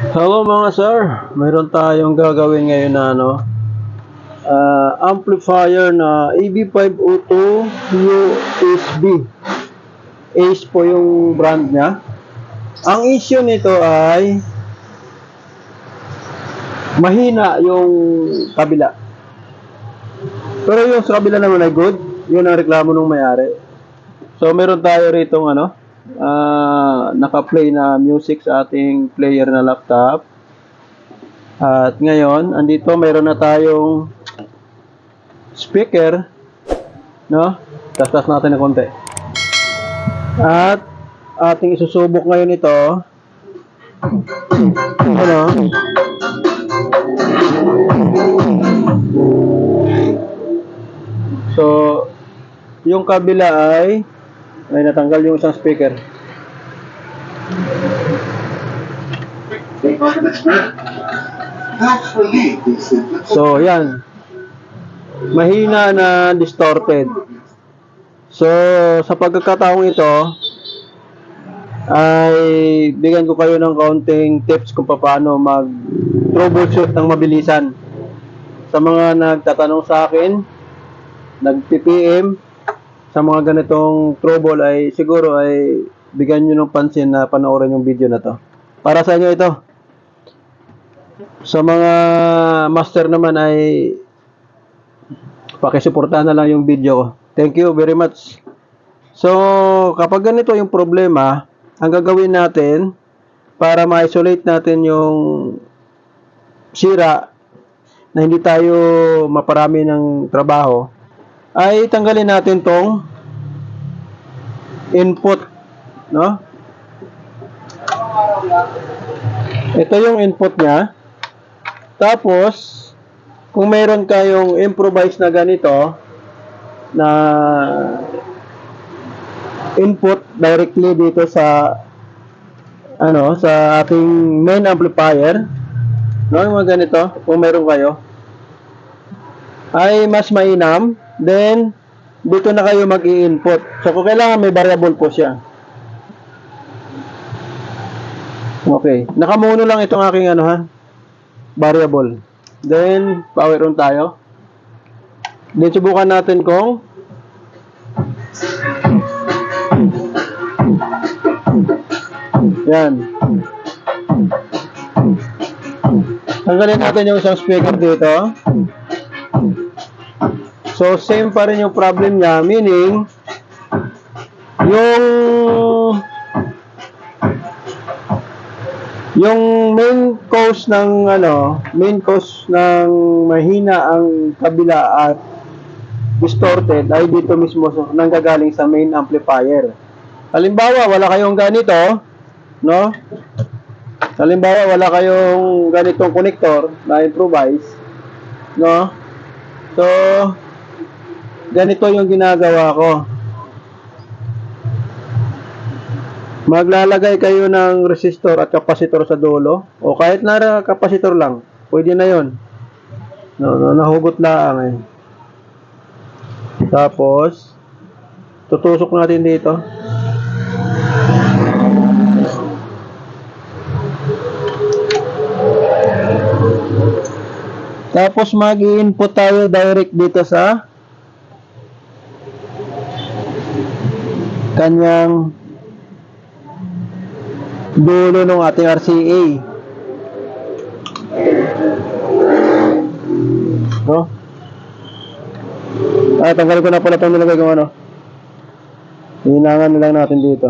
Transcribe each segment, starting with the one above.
Hello mga sir, mayroon tayong gagawin ngayon na ano, ah, amplifier na AB502 USB. Ace po yung brand niya. Ang issue nito ay mahina yung kabila. Pero yung sa kabila naman ay good. Yun ang reklamo ng may-ari. So meron tayo rito ano, ah naka-play na music sa ating player na laptop. At ngayon, andito mayroon na tayong speaker, no? Tastas natin ng konti. At ating isusubok ngayon ito. Ano? So, yung kabila ay ay natanggal yung isang speaker. So, yan. Mahina na distorted. So, sa pagkakataong ito, ay bigyan ko kayo ng kaunting tips kung paano mag troubleshoot ng mabilisan. Sa mga nagtatanong sa akin, nag-PPM, sa mga ganitong trouble ay siguro ay bigyan nyo ng pansin na panoorin yung video na to. Para sa inyo ito. Sa mga master naman ay pakisuportahan na lang yung video ko. Thank you very much. So, kapag ganito yung problema, ang gagawin natin para ma-isolate natin yung sira na hindi tayo maparami ng trabaho, ay tanggalin natin tong input, no? Ito yung input niya. Tapos, kung meron kayong improvise na ganito, na input directly dito sa ano, sa ating main amplifier, no, yung mga ganito, kung meron kayo, ay mas mainam, then, dito na kayo mag input So, kung kailangan may variable po siya. Okay. Nakamuno lang itong aking ano ha, variable. Then, power on tayo. Then, subukan natin kung yan. Tanggalin natin yung isang speaker dito. So, same pa rin yung problem niya. Meaning, yung yung main cause ng ano, main cause ng mahina ang kabila at distorted ay dito mismo sa- nanggagaling sa main amplifier. Halimbawa, wala kayong ganito, no? Halimbawa, wala kayong ganitong connector na improvise, no? So, ganito yung ginagawa ko. Maglalagay kayo ng resistor at kapasitor sa dulo o kahit na kapasitor lang, pwede na 'yon. No, no, nahugot lang eh. Tapos tutusok natin dito. Tapos mag-input tayo direct dito sa kanyang dulo ng ating RCA. No? Ah, tanggalin ko na pala itong nilagay kong ano. Hinangan na lang natin dito.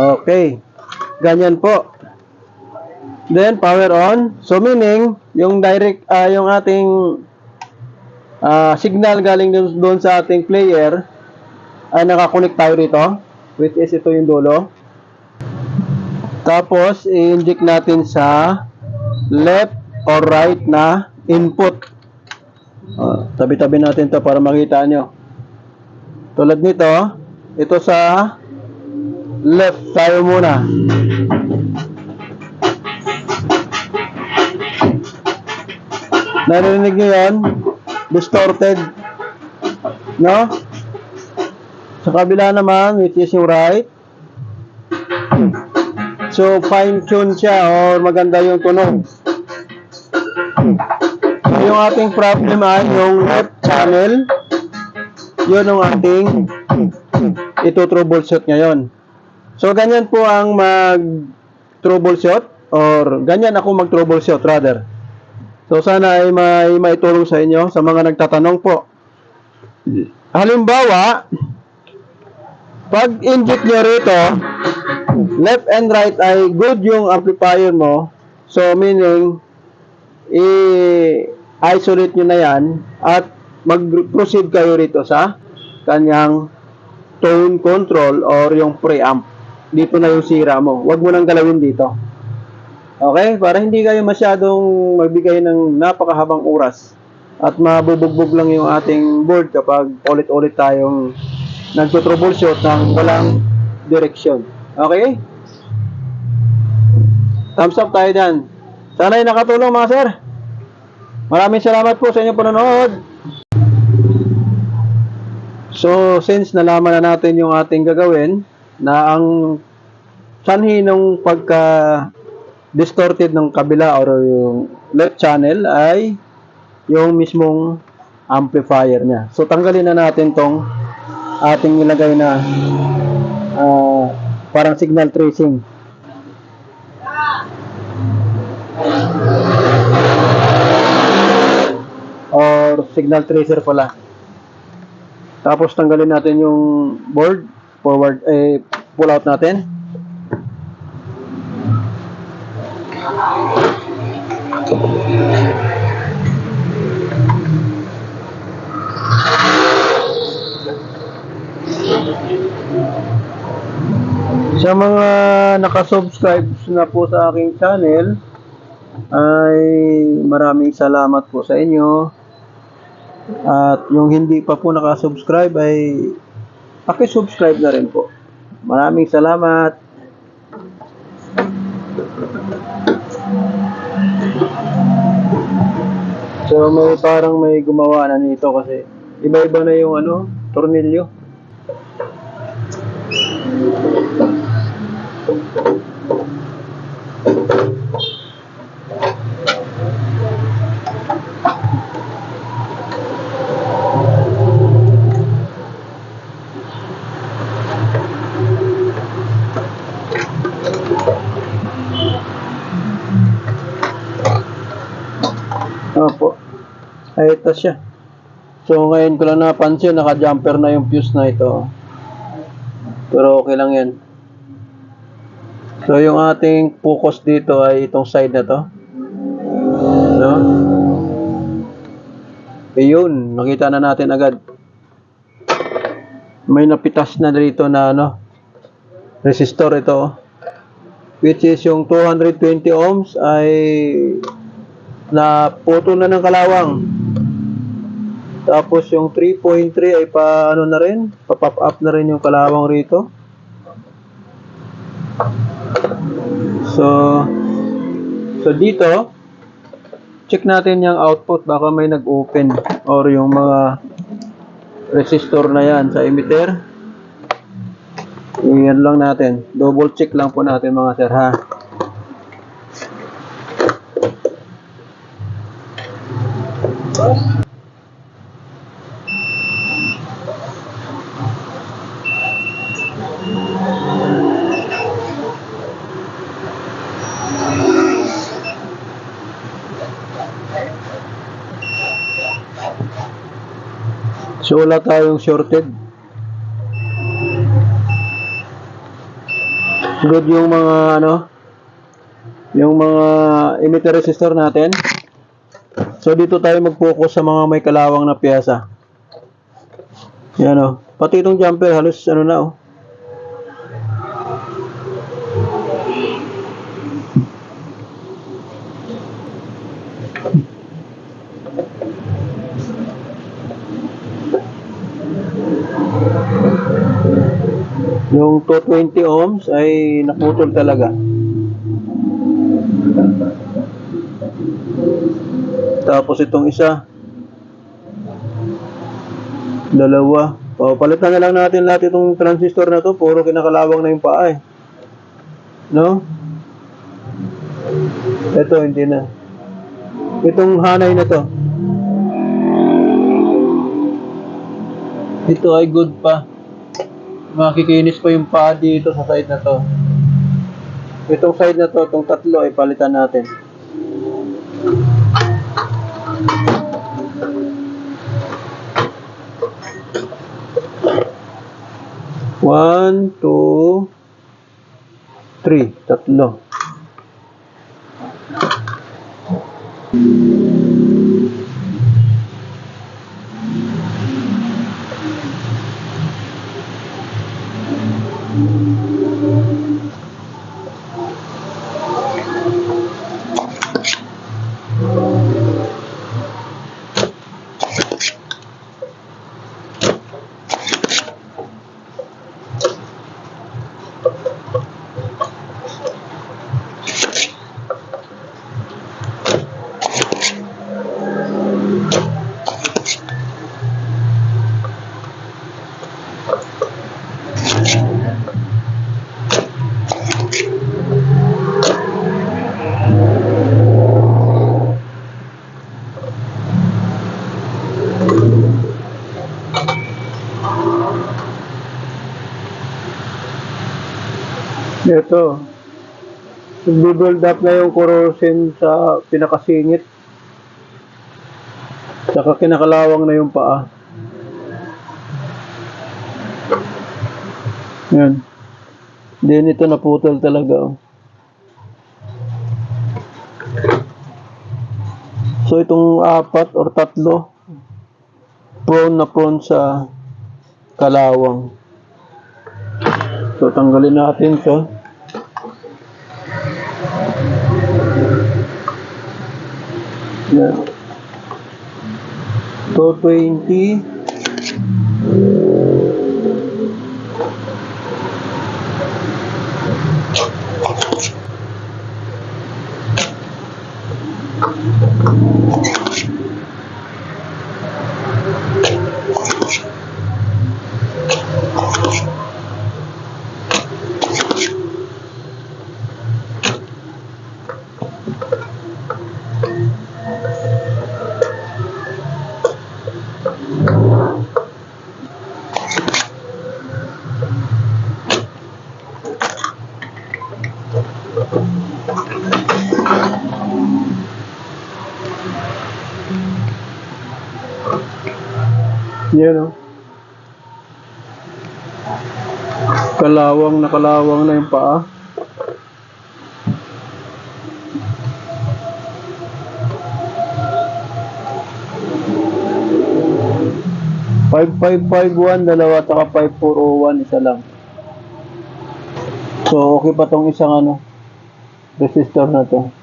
Okay. Ganyan po. Then, power on. So, meaning, yung direct, ah, yung ating ah, signal galing dun sa ating player ay nakakonect tayo dito which is ito yung dulo. Tapos i-inject natin sa left or right na input. Ah, tabi-tabi natin to para makita nyo. Tulad nito ito sa left tayo muna narinig nyo yan distorted no Sa kabila naman, which is yung right. So, fine-tune siya or maganda yung tunog. So, yung ating problem ay yung left channel. Yun ang ating ito troubleshoot ngayon. So, ganyan po ang mag troubleshoot or ganyan ako mag troubleshoot rather. So, sana ay may maitulong sa inyo sa mga nagtatanong po. Halimbawa, pag inject nyo rito, left and right ay good yung amplifier mo. So, meaning, i-isolate nyo na yan at mag-proceed kayo rito sa kanyang tone control or yung preamp. Dito na yung sira mo. Huwag mo nang galawin dito. Okay? Para hindi kayo masyadong magbigay ng napakahabang oras at mabubugbog lang yung ating board kapag ulit-ulit tayong nagtotroubleshoot ng walang direksyon. Okay? Thumbs up tayo dyan. Sana ay nakatulong mga sir. Maraming salamat po sa inyong panonood. So, since nalaman na natin yung ating gagawin, na ang sanhi ng pagka distorted ng kabila or yung left channel ay yung mismong amplifier niya. So, tanggalin na natin tong ating nilagay na ah, parang signal tracing. Or signal tracer pala. Tapos tanggalin natin yung board, forward, eh, pull out natin. Sa mga nakasubscribe na po sa aking channel, ay maraming salamat po sa inyo. At yung hindi pa po nakasubscribe ay paki-subscribe na rin po. Maraming salamat. So may parang may gumawa na nito kasi iba-iba na yung ano, tornilyo. Ito siya. So, ngayon ko lang napansin, naka-jumper na yung fuse na ito. Pero okay lang yan. So, yung ating focus dito ay itong side na to. No? Ayun, nakita na natin agad. May napitas na dito na ano, resistor ito. Which is yung 220 ohms ay na puto na ng kalawang. Tapos yung 3.3 ay pa ano na rin, pa pop up na rin yung kalawang rito. So so dito check natin yung output baka may nag-open or yung mga resistor na yan sa emitter. Iyan lang natin. Double check lang po natin mga sir ha. So wala tayong shorted. Good yung mga ano, yung mga emitter resistor natin. So dito tayo mag-focus sa mga may kalawang na piyasa. Yan o. Pati itong jumper halos ano na oh. Yung 220 ohms ay naputol talaga. Tapos itong isa, dalawa, O, palitan na lang natin lahat itong transistor na to. Puro kinakalawang na yung paa eh. No? Ito, hindi na. Itong hanay na to. Ito ay good pa. Makikinis pa yung paa dito sa side na to. Itong side na to, itong tatlo ay palitan natin. One, two, three. Tatlo. Ito. Nagbe-build up na yung corrosion sa pinakasingit. Saka kinakalawang na yung paa. Yan. Then ito naputol talaga. oh. So itong apat or tatlo prone na prone sa kalawang. So tanggalin natin siya. Yan. 220 Yan o. Kalawang na kalawang na yung paa. Five five five one dalawa taka five four oh one isa lang. So okay pa tong isang ano resistor na to.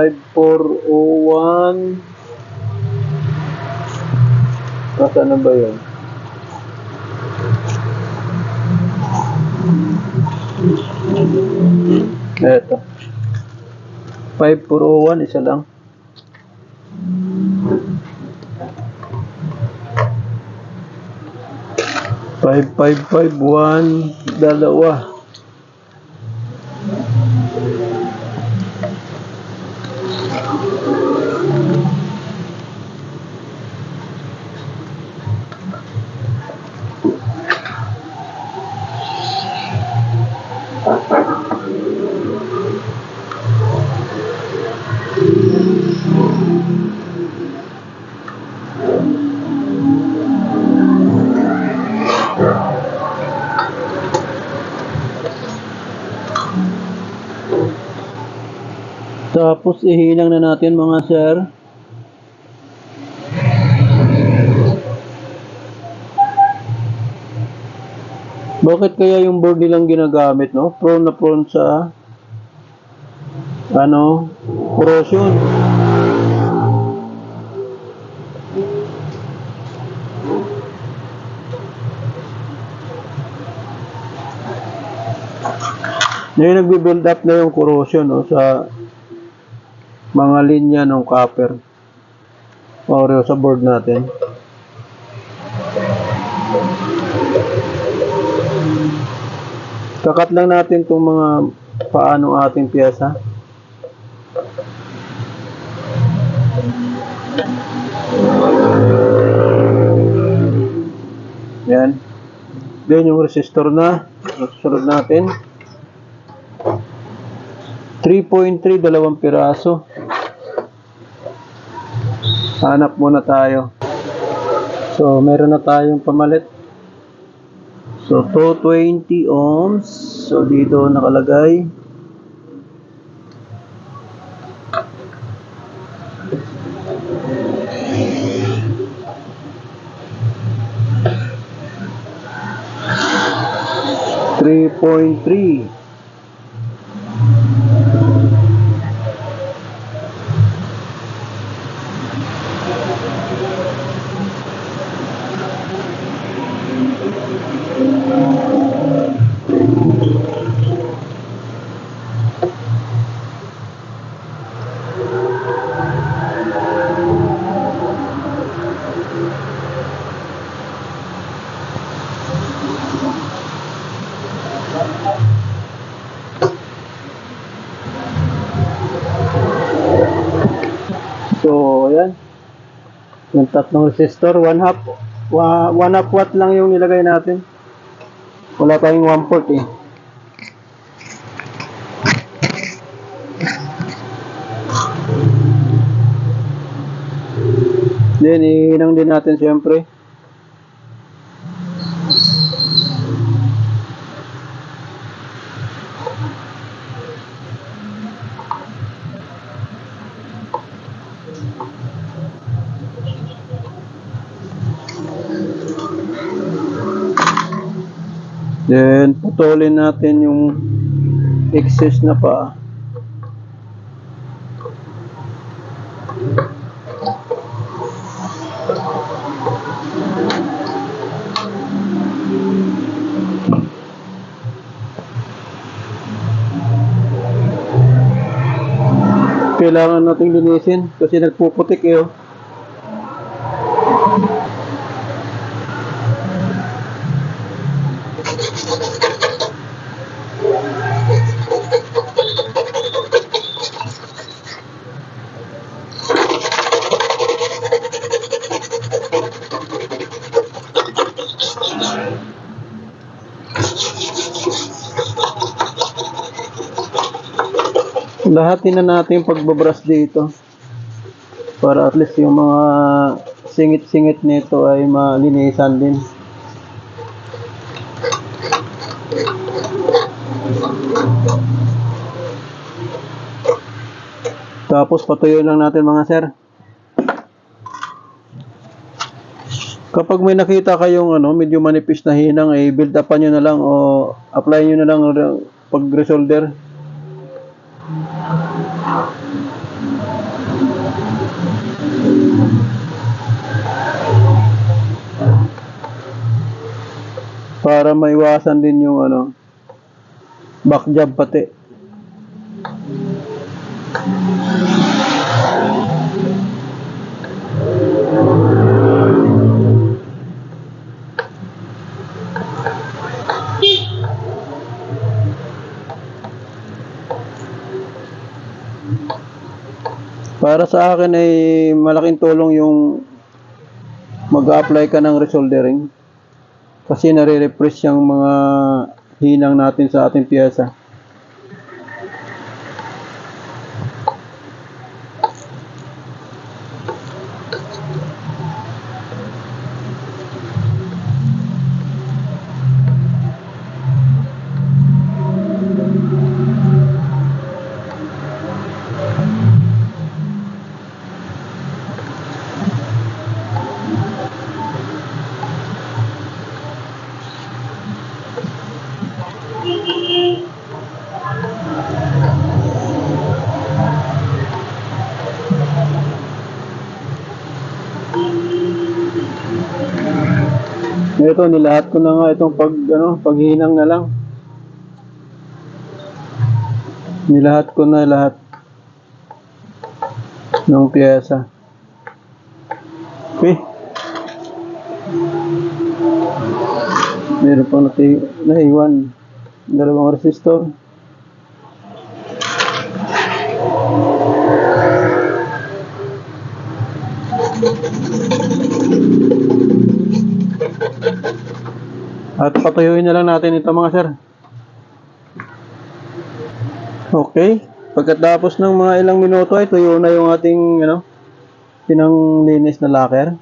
Five four oh one. Nasaan na ba yun? Eto. 5401, isa lang. Five five five one dalawa. Tapos ihilang na natin mga sir. Bakit kaya yung board nilang ginagamit, no? Prone na prone sa ano, corrosion. Ngayon nagbi-build up na yung corrosion no, sa mga linya ng copper Oreo sa board natin. Kakat lang natin itong mga paano ating piyesa. Yan. Then yung resistor na. Susunod natin. 3.3 dalawang piraso. Hanap muna tayo. So, meron na tayong pamalit. So, 220 ohms. So, dito nakalagay. Three point three. So, ayan. Yung tatlong resistor, one half, wa- one half watt lang yung nilagay natin. Wala tayong one port eh. Then, iinang din natin siyempre. Then, putulin natin yung excess na pa. Kailangan nating linisin kasi nagpuputik eh. oh. Lahatin na natin yung pagbabrush dito. Para at least yung mga singit-singit nito ay malinisan din. Tapos patuyuin lang natin mga sir. Kapag may nakita kayong ano, medyo manipis na hinang, ay build upan nyo na lang o apply nyo na lang pag resolder. Para maiwasan din yung ano, back job pati. Para sa akin ay malaking tulong yung mag-apply ka ng resoldering kasi nare-refresh yung mga hinang natin sa ating piyesa. Ito, nilahat ko na nga itong pag, ano, paghinang na lang. Nilahat ko na lahat. ng pyesa. Okay. Meron pang nati naiwan. Dalawang resistor. At patuyuin na lang natin ito mga sir. Okay. Pagkatapos ng mga ilang minuto ay tuyo na yung ating ano, pinanglinis na locker.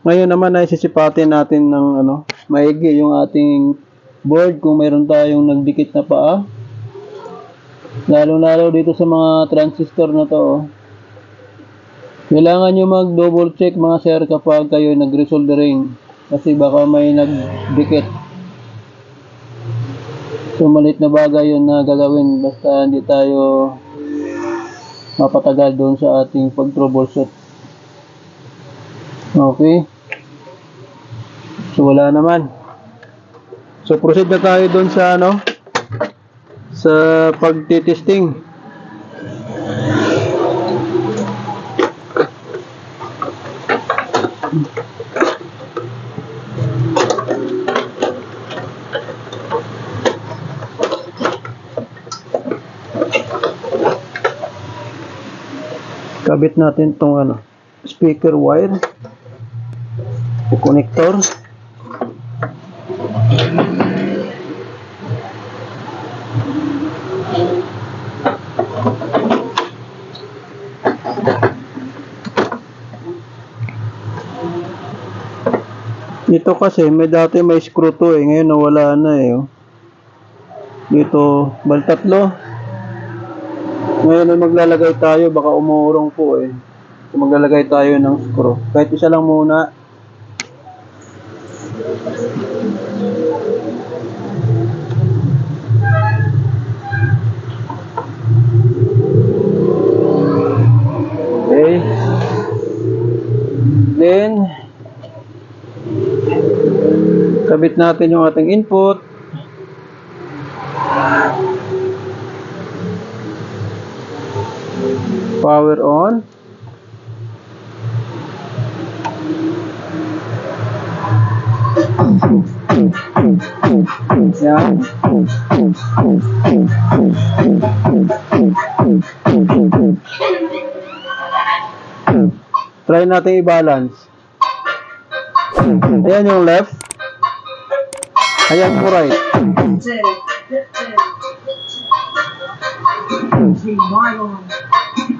Ngayon naman ay sisipatin natin ng ano, maigi yung ating board kung mayroon tayong nagdikit na paa. Lalo-lalo dito sa mga transistor na to. oh. Kailangan nyo mag-double check mga sir kapag kayo nag-resoldering. Kasi baka may nagdikit. So maliit na bagay yun na gagawin basta hindi tayo mapatagal doon sa ating pag-troubleshoot. Okay. So wala naman. So proceed na tayo doon sa ano sa pagtitesting. Kabit natin tong ano speaker wire connector Dito kasi may dati may screw to eh, ngayon nawala na eh. oh. Dito, bal tatlo. Ngayon ay maglalagay tayo, baka umurong po eh. So, maglalagay tayo ng screw. Kahit isa lang muna. Okay. Then, kabit natin yung ating input. Power on. Try natin i-balance. Ayan yung left. Ayan po right. So,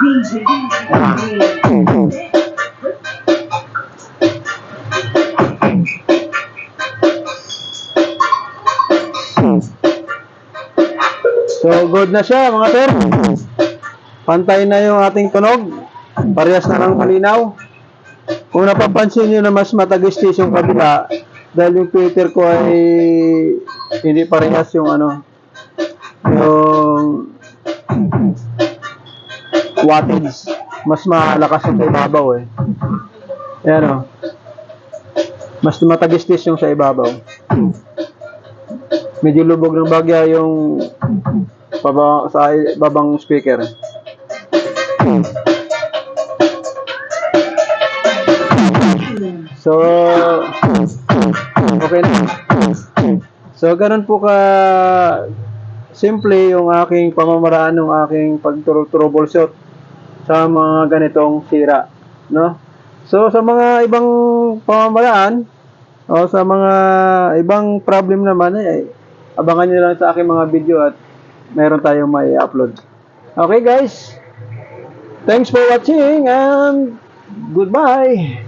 good na siya mga sir. Pantay na yung ating tunog. Parehas na ng malinaw. Kung napapansin nyo na mas matagistis yung kabila, dahil yung filter ko ay hindi parehas yung ano, yung wattage. Mas malakas yung sa ibabaw eh. Ayan o. Mas matagistis yung sa ibabaw. Medyo lubog ng bagya yung baba, sa babang speaker. So, okay na. So, ganun po ka simple yung aking pamamaraan ng aking pag-troubleshoot sa mga ganitong sira, no? So, sa mga ibang pamamaraan o sa mga ibang problem naman eh, abangan nyo lang sa aking mga video at meron tayong may upload. Okay guys, thanks for watching and goodbye!